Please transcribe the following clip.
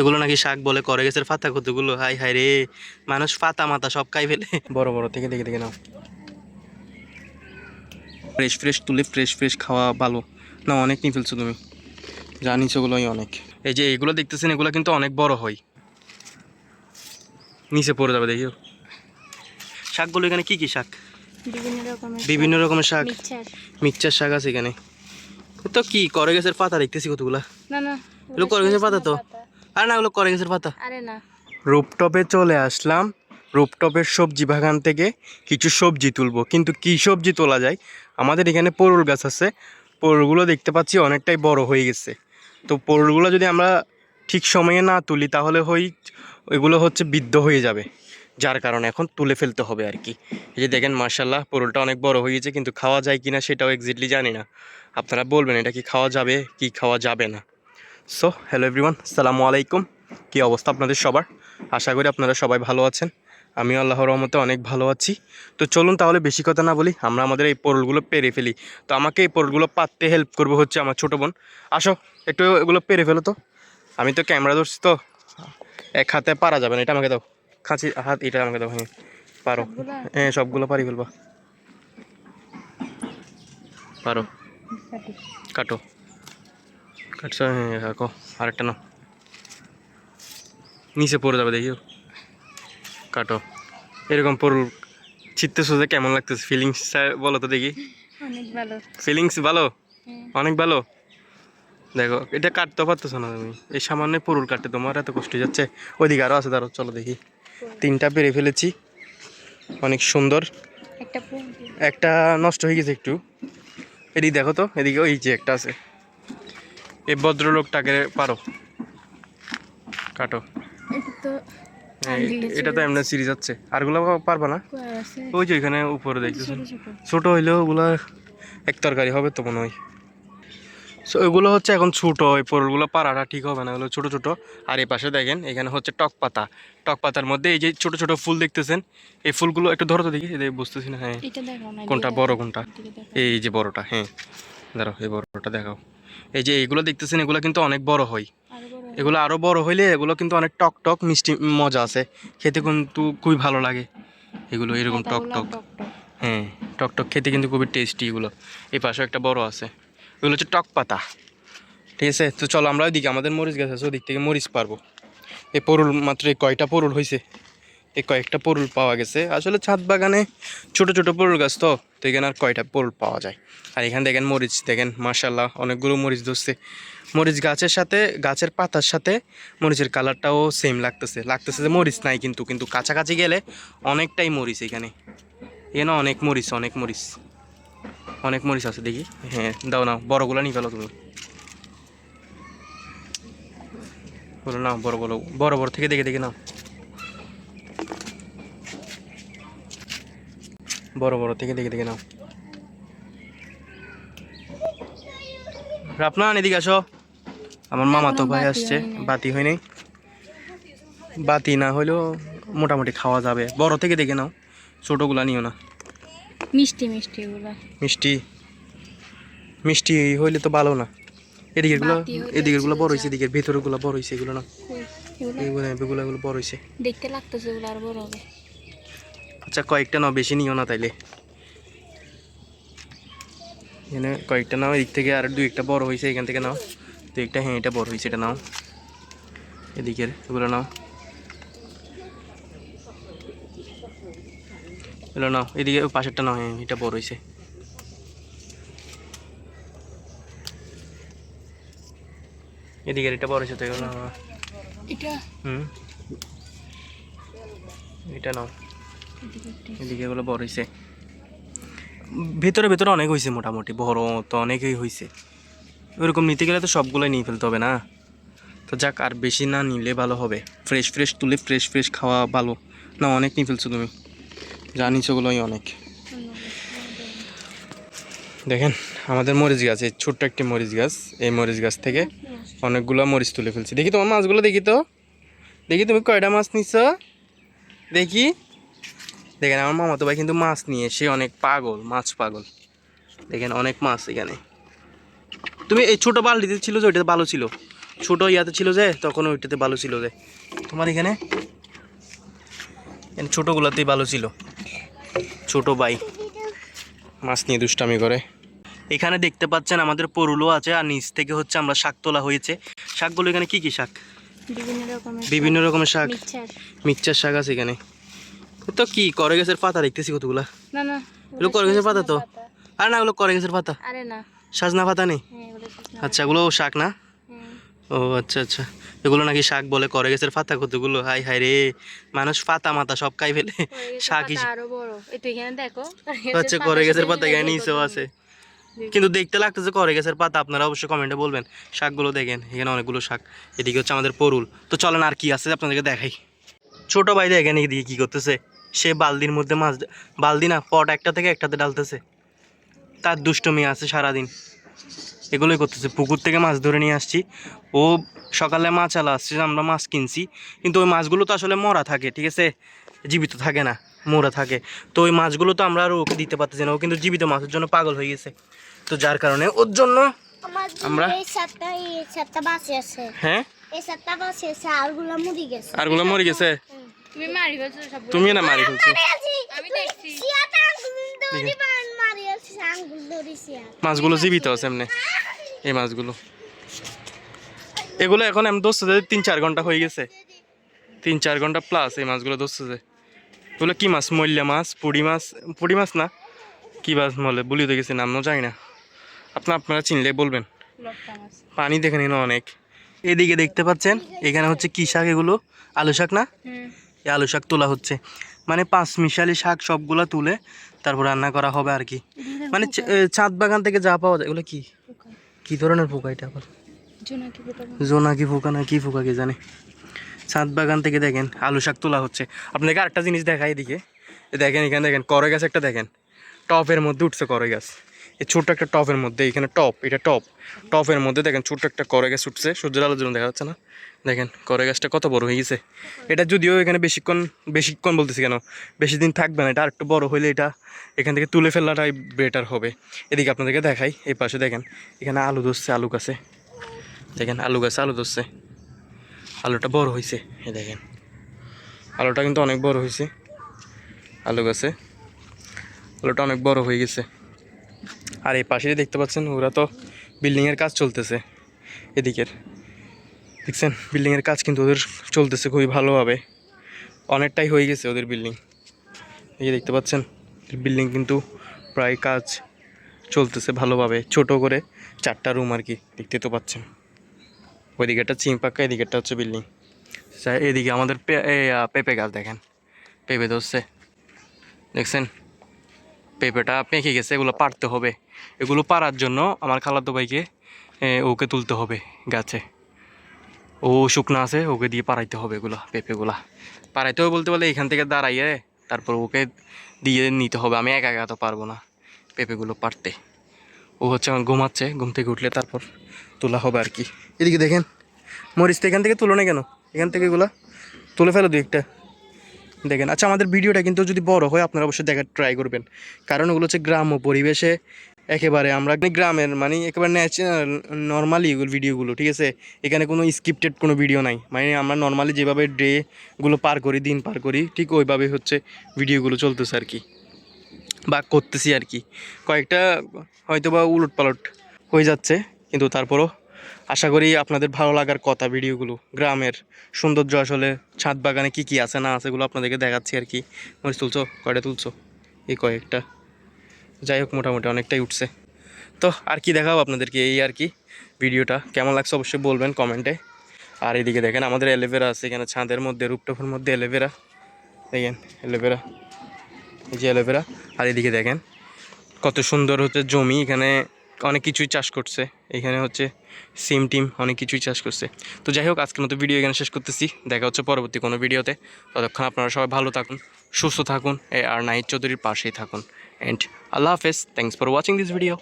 এগুলো নাকি শাক বলে করে গেছে ফাতা কতগুলো? হাই হাই রে মানুষ ফাতা মাথা সব খাই ফেলে। বড় বড় থেকে দেখে দেখে নাও। ফ্রেশ ফ্রেশ তুলে ফ্রেশ ফ্রেশ খাওয়া ভালো। না অনেক নিয়ে ফেলছো তুমি। জানিস ওগুলোই অনেক। এই যে এগুলো দেখতেছেন এগুলো কিন্তু অনেক বড় হয়। নিচে পড়ে যাবে দেখিও। শাকগুলো এখানে কি কি শাক? বিভিন্ন রকমের শাক। মিক্সচার। শাক আছে এখানে। তো কি করে গেছের পাতা দেখতেছি কতগুলা। না না এগুলো করে গেছে পাতা তো? আর না ওগুলো করে গেছের পাতা। আরে না। রুপটপে চলে আসলাম। রুপটপের সবজি বাগান থেকে কিছু সবজি তুলবো। কিন্তু কি সবজি তোলা যায়? আমাদের এখানে পরুল গাছ আছে। পরুলগুলো দেখতে পাচ্ছি অনেকটাই বড় হয়ে গেছে। তো পরুলগুলো যদি আমরা ঠিক সময়ে না তুলি তাহলে হই এগুলো হচ্ছে বিদ্ধ হয়ে যাবে। যার কারণে এখন তুলে ফেলতে হবে আর কি। এই যে দেখেন মার্শাল্লাহ পরুলটা অনেক বড় হয়ে গেছে কিন্তু খাওয়া যায় কি না সেটাও এক্সাক্টলি জানি না। আপনারা বলবেন এটা কি খাওয়া যাবে কি খাওয়া যাবে না? সো হ্যালো এভরিওয়ান সালামু আলাইকুম। কী অবস্থা আপনাদের সবার? আশা করি আপনারা সবাই ভালো আছেন। আমি আল্লাহর রহমতে অনেক ভালো আছি। তো চলুন তাহলে বেশি কথা না বলি আমরা আমাদের এই পোরলগুলো পেরে ফেলি। তো আমাকে এই পোরলগুলো পাততে হেল্প করব হচ্ছে আমার ছোটো বোন। আসো একটু এগুলো পেরে ফেলো তো। আমি তো ক্যামেরা ধরছি তো। এক হাতে পারা যাবে না এটা আমাকে দাও। খাঁচি হাত এটা আমাকে দাও হ্যাঁ পারো। হ্যাঁ সবগুলো পারি ফেলবা। পারো। কাটি। কাটো কাটছো হ্যাঁ কাকো আরেকটা নাও। নিচে পড়ে যাবে দেখিও। কাটো। এরকম পড়ুল। ছিটতে সোজা কেমন লাগতেছে? ফিলিংস বলো তো দেখি। অনেক ভালো। ফিলিংস ভালো? হ্যাঁ। অনেক ভালো? দেখো এটা কাটতে পারতেছো না তুমি। এই সামান্য পরুল কাটতে তোমার এত কষ্ট যাচ্ছে। ওইদিকে আরও আছে দাঁড়ো চলো দেখি। তিনটা পেরে ফেলেছি। অনেক সুন্দর। একটা নষ্ট হয়ে গেছে একটু। এদিকে দেখো তো এদিকে ওই যে একটা আছে। এই ভদ্রলোকটাকে পারো। কাটো। এটা তো এটা তো এমনি সিরিজ যাচ্ছে। আরগুলো পারবা না? ওই যে ওইখানে উপরে দেখতেছেন ছোট হইলেও ওগুলা এক তরকারি হবে তো মনে হয়। সো এগুলো হচ্ছে এখন ছোটো। ওই পরলগুলো পাড়াটা ঠিক হবে না। এগুলো ছোটো ছোটো। আর এই পাশে দেখেন এখানে হচ্ছে টক পাতা। টক পাতার মধ্যে এই যে ছোটো ছোটো ফুল দেখতেছেন এই ফুলগুলো একটু ধরো তো দেখি। এই বুঝতেছি না হ্যাঁ। কোনটা বড় কোনটা? এই যে বড়টা হ্যাঁ। ধরো এই বড়টা দেখাও। এই যে এইগুলো দেখতেছেন এগুলো কিন্তু অনেক বড় হয়। এগুলো আরও বড় হইলে এগুলো কিন্তু অনেক টক টক মিষ্টি মজা আছে। খেতে কিন্তু খুবই ভালো লাগে। এগুলো এরকম টক টক। টক টক। হ্যাঁ টক টক খেতে কিন্তু খুবই টেস্টি এগুলো। এই পাশেও একটা বড় আছে। এগুলো হচ্ছে টক পাতা। ঠিক আছে তো চলো আমরা ওইদিকে আমাদের মরিচ গাছ আছে ওদিক থেকে মরিচ পারব এই পরুল মাত্র কয়টা পরুল হয়েছে এই কয়েকটা পরুল পাওয়া গেছে। আসলে ছাদ বাগানে ছোট ছোট পরুল গাছ তো তো এখানে আর কয়টা পরুল পাওয়া যায়। আর এখানে দেখেন মরিচ, দেখেন মার্শাল্লাহ অনেকগুলো মরিচ ধরছে। মরিচ গাছের সাথে, গাছের পাতার সাথে মরিচের কালারটাও সেম লাগতেছে। লাগতেছে যে মরিচ নাই কিন্তু কিন্তু কাছাকাছি গেলে অনেকটাই মরিচ এখানে। এখানে অনেক মরিচ অনেক মরিচ। অনেক মরিচ আছে, দেখি। হ্যাঁ দাও নাও, বড়গুলো নিয়ে ফেলো তুমি। বলো নাও বড় বড় বড় বড় থেকে দেখে দেখে নাও। বড় বড় থেকে দেখে দেখে নাও। আপনার এদিকে আসো। আমার মামা তো ভাই আসছে বাতি হয়নি। বাতি না হলেও মোটামুটি খাওয়া যাবে। বড় থেকে দেখে নাও ছোটোগুলা নিও না। মিষ্টি মিষ্টি মিষ্টি। মিষ্টি হইলে তো ভালো না। এদিকেরগুলো এদিকেরগুলো বড় হয়েছে এদিকের ভেতরেরগুলো বড় হয়েছে এগুলো না। এগুলো? এগুলো বড় হয়েছে দেখতে লাগতেছে এগুলো আর বড় হবে। আচ্ছা কয়েকটা নাও বেশি নিও না তাইলে। এখানে কয়েকটা নাও এদিক থেকে আর দুই একটা বড় হয়েছে এখান থেকে নাও। দুই একটা হ্যাঁ এটা বড় হয়েছে এটা নাও। এদিকের এগুলো নাও। এগুলো নাও এদিকে পাশেরটা নাও হ্যাঁ এটা বড় হয়েছে এদিকের এটা বড় হয়েছে তো এগুলো এটা? হুম। এটা নাও। এদিকে এগুলো বড় হয়েছে ভেতরে ভেতরে অনেক হয়েছে মোটামুটি বড় তো অনেকই হয়েছে ওইরকম নিতে গেলে তো সবগুলোই নিয়ে ফেলতে হবে না। তো যাক, আর বেশি না নিলে ভালো হবে। ফ্রেশ ফ্রেশ তুলে ফ্রেশ ফ্রেশ খাওয়া ভালো। না, অনেক নিয়ে ফেলছো তুমি। জানিস ওগুলোই অনেক। দেখেন, আমাদের মরিচ গাছ, এই ছোট্ট একটি মরিচ গাছ। এই মরিচ গাছ থেকে অনেকগুলো মরিচ তুলে ফেলছি। দেখি তোমার মাছগুলো দেখি তো। দেখি তুমি কয়টা মাছ নিচ্ছ দেখি। দেখেন আমার মামাতো ভাই কিন্তু মাছ নিয়ে সে অনেক পাগল মাছ পাগল। দেখেন অনেক মাছ এখানে। তুমি এই ছোটো বালতিতে ছিল যে ওইটাতে ভালো ছিল। ছোটো ইয়াতে ছিল যে তখন ওইটাতে ভালো ছিল যে। তোমার এখানে? এখানে ছোটোগুলোতেই ভালো ছিল। ছোট ভাই মাছ নিয়ে দুষ্টামি করে। এখানে দেখতে পাচ্ছেন আমাদের পরুলো আছে আর নিচ থেকে হচ্ছে আমরা শাক তোলা হয়েছে। শাকগুলো এখানে কি কি শাক? বিভিন্ন রকমের শাক। মিক্সচার শাক আছে এখানে। তো কি করে গেছের পাতা দেখতেছি কতগুলা? না না এগুলো করে গেছে পাতা তো? আর না ওগুলো করে গেছের পাতা। আরে না। সাজনা পাতা নেই হ্যাঁ সজনা আচ্ছা এগুলো শাক না। ও আচ্ছা আচ্ছা। এগুলো নাকি শাক বলে করে গেছে পাতা কতগুলো? হাই হাই রে। মানুষ পাতা মাথা সব খাই ফেলে। শাক আচ্ছা করে গেছে পাতা এখানে নিচেও আছে। কিন্তু দেখতে লাগতেছে করে গেছে পাতা আপনারা অবশ্যই কমেন্টে বলবেন। শাকগুলো দেখেন এখানে অনেকগুলো শাক। এদিকে হচ্ছে আমাদের পরুল। তো চলেন আর কি আছে আপনাদেরকে দেখাই। ছোট ভাই দেখেন এদিকে কি করতেছে। সে বালদির মধ্যে মাছ বালদি না পট একটা থেকে একটাতে ডালতেছে। তার দুষ্টমি আছে সারাদিন। এগুলোই করতেছে। পুকুর থেকে মাছ ধরে নিয়ে আসছি। ও সকালে মাছ আলা আসছে আমরা মাছ কিনছি। কিন্তু ওই মাছগুলো তো আসলে মরা থাকে ঠিক আছে? জীবিত থাকে না মরা থাকে। তো ওই মাছগুলো তো আমরা আর ওকে দিতে পারতেছি না। ও কিন্তু জীবিত মাছের জন্য পাগল হয়ে গেছে। তো যার কারণে ওর জন্য আমরা- হ্যাঁ? আরগুলো মরে গেছে। তুমি মারি ফেলছো সব তুমি না মারি ফেলছো। আমি দেখছি। সিয়াটা দড়ি বান মারি আছে আঙ্গুল দড়ি সিয়া। মাছগুলো জীবিত আছে এমনি। এই মাছগুলো। এগুলো এখন আমি দোষতে যে তিন চার ঘণ্টা হয়ে গেছে। তিন চার ঘণ্টা প্লাস এই মাছগুলো যে। এগুলো কি মাছ? মল্লা মাছ পুড়ি মাছ? পুড়ি মাছ না? কি মাছ বলে বলি তো গেছি নামও জানি না। আপনার আপনারা চিনলে বলবেন। পানি দেখে নিন অনেক। এদিকে দেখতে পাচ্ছেন এখানে হচ্ছে কি শাক এগুলো? আলু শাক না? হুম। এই আলু শাক তোলা হচ্ছে। মানে পাঁচ মিশালি শাক সবগুলা তুলে তারপর রান্না করা হবে আর কি। মানে ছাদ বাগান থেকে যা পাওয়া যায় এগুলো কি? কি ধরনের পোকা এটা আবার? জোনাকি পোকা। না কি পোকা কে জানে? ছাদ বাগান থেকে দেখেন আলু শাক তোলা হচ্ছে। আপনাকে আরেকটা জিনিস দেখাই এদিকে। দেখেন এখানে দেখেন করে গাছ একটা দেখেন। টপের মধ্যে উঠছে করে গাছ। এই ছোট্ট একটা টপের মধ্যে, এখানে টপ, এটা টপ। টপের মধ্যে দেখেন ছোট্ট একটা করে গাছ উঠছে, সূর্যের আলোর জন্য দেখা যাচ্ছে না। দেখেন করে গাছটা কত বড় হয়ে গেছে। এটা যদিও এখানে বেশিক্ষণ বেশিক্ষণ বলতেছি কেন, বেশি দিন থাকবে না, এটা আরেকটু বড় হলে এটা এখান থেকে তুলে ফেলাটাই বেটার হবে। এদিকে আপনাদেরকে দেখাই, এই পাশে দেখেন, এখানে আলু ধরছে, আলু গাছে। দেখেন আলু গাছে আলু ধরছে। আলুটা বড় হয়েছে এই দেখেন। আলুটা কিন্তু অনেক বড় হয়েছে আলু গাছে। আলুটা অনেক বড় হয়ে গেছে। আর এই পাশে দেখতে পাচ্ছেন, ওরা তো বিল্ডিংয়ের কাজ চলতেছে এদিকের। দেখছেন বিল্ডিংয়ের কাজ কিন্তু ওদের চলতেছে খুবই ভালোভাবে। অনেকটাই হয়ে গেছে ওদের বিল্ডিং এই দেখতে পাচ্ছেন বিল্ডিং কিন্তু প্রায় কাজ চলতেছে ভালোভাবে, ছোট করে চারটা রুম আর কি দেখতে তো পাচ্ছেন। ওইদিকে একটা চিং পাক্কা এদিকে একটা হচ্ছে বিল্ডিং এদিকে আমাদের পেঁপে গাছ দেখেন, পেঁপে ধরছে। দেখছেন পেঁপেটা পেঁকে গেছে, এগুলো পারতে হবে। এগুলো পারার জন্য আমার খালাতো ভাইকে ওকে তুলতে হবে গাছে। ও শুকনো আছে, ওকে দিয়ে পারাইতে হবে এগুলো, পেঁপেগুলা। পারাইতে হবে বলতে বলে এখান থেকে দাঁড়াইয়ে তারপর ওকে দিয়ে নিতে হবে। আমি একা একা তো পারব না পেঁপেগুলো পারতে ও হচ্ছে আমার ঘুমাচ্ছে, ঘুম থেকে উঠলে তারপর তোলা হবে আর কি। এদিকে দেখেন মরিচ তো এখান থেকে তুলো না কেন? এখান থেকে এগুলা তুলে ফেলো দু একটা। দেখেন আচ্ছা আমাদের ভিডিওটা কিন্তু যদি বড় হয়, আপনারা অবশ্যই দেখার ট্রাই করবেন। কারণ ওগুলো হচ্ছে গ্রাম্য পরিবেশে একেবারে আমরা গ্রামের মানে একেবারে ন্যাচারাল নর্মালি এগুলো ভিডিওগুলো ঠিক আছে? এখানে কোনো স্ক্রিপ্টেড কোনো ভিডিও নাই। মানে আমরা নর্মালি যেভাবে ডেগুলো পার করি, দিন পার করি, ঠিক ওইভাবে হচ্ছে ভিডিওগুলো চলতেছে আর কি। বা করতেছি আর কি। কয়েকটা হয়তো বা উলট পালট হয়ে যাচ্ছে, কিন্তু তারপরও আশা করি আপনাদের ভালো লাগার কথা ভিডিওগুলো। গ্রামের সৌন্দর্য আসলে, ছাদ বাগানে কী কী আছে না আছে এগুলো আপনাদেরকে দেখাচ্ছি আর কি। মরিচ তুলছো? কয়টা তুলছো? এই কয়েকটা। যাই হোক, মোটামুটি অনেকটাই উঠছে। তো আর কি দেখাবো আপনাদেরকে এই আর কি ভিডিওটা? কেমন লাগছে অবশ্যই বলবেন কমেন্টে আর এদিকে দেখেন, আমাদের অ্যালোভেরা আছে এখানে, ছাদের মধ্যে রূপটপের মধ্যে অ্যালোভেরা। দেখেন, অ্যালোভেরা। এই যে অ্যালোভেরা। আর এদিকে দেখেন, কত সুন্দর হচ্ছে জমি। এখানে অনেক কিছুই চাষ করছে। এখানে হচ্ছে সিম টিম অনেক কিছুই চাষ করছে। তো যাই হোক, আজকের মতো ভিডিও এখানে শেষ করতেছি। দেখা হচ্ছে পরবর্তী কোনো ভিডিওতে ততক্ষণ আপনারা সবাই ভালো থাকুন, সুস্থ থাকুন, আর নাহিদ চৌধুরীর পাশেই থাকুন। অ্যান্ড আল্লাহ হাফেজ। Thanks for watching this video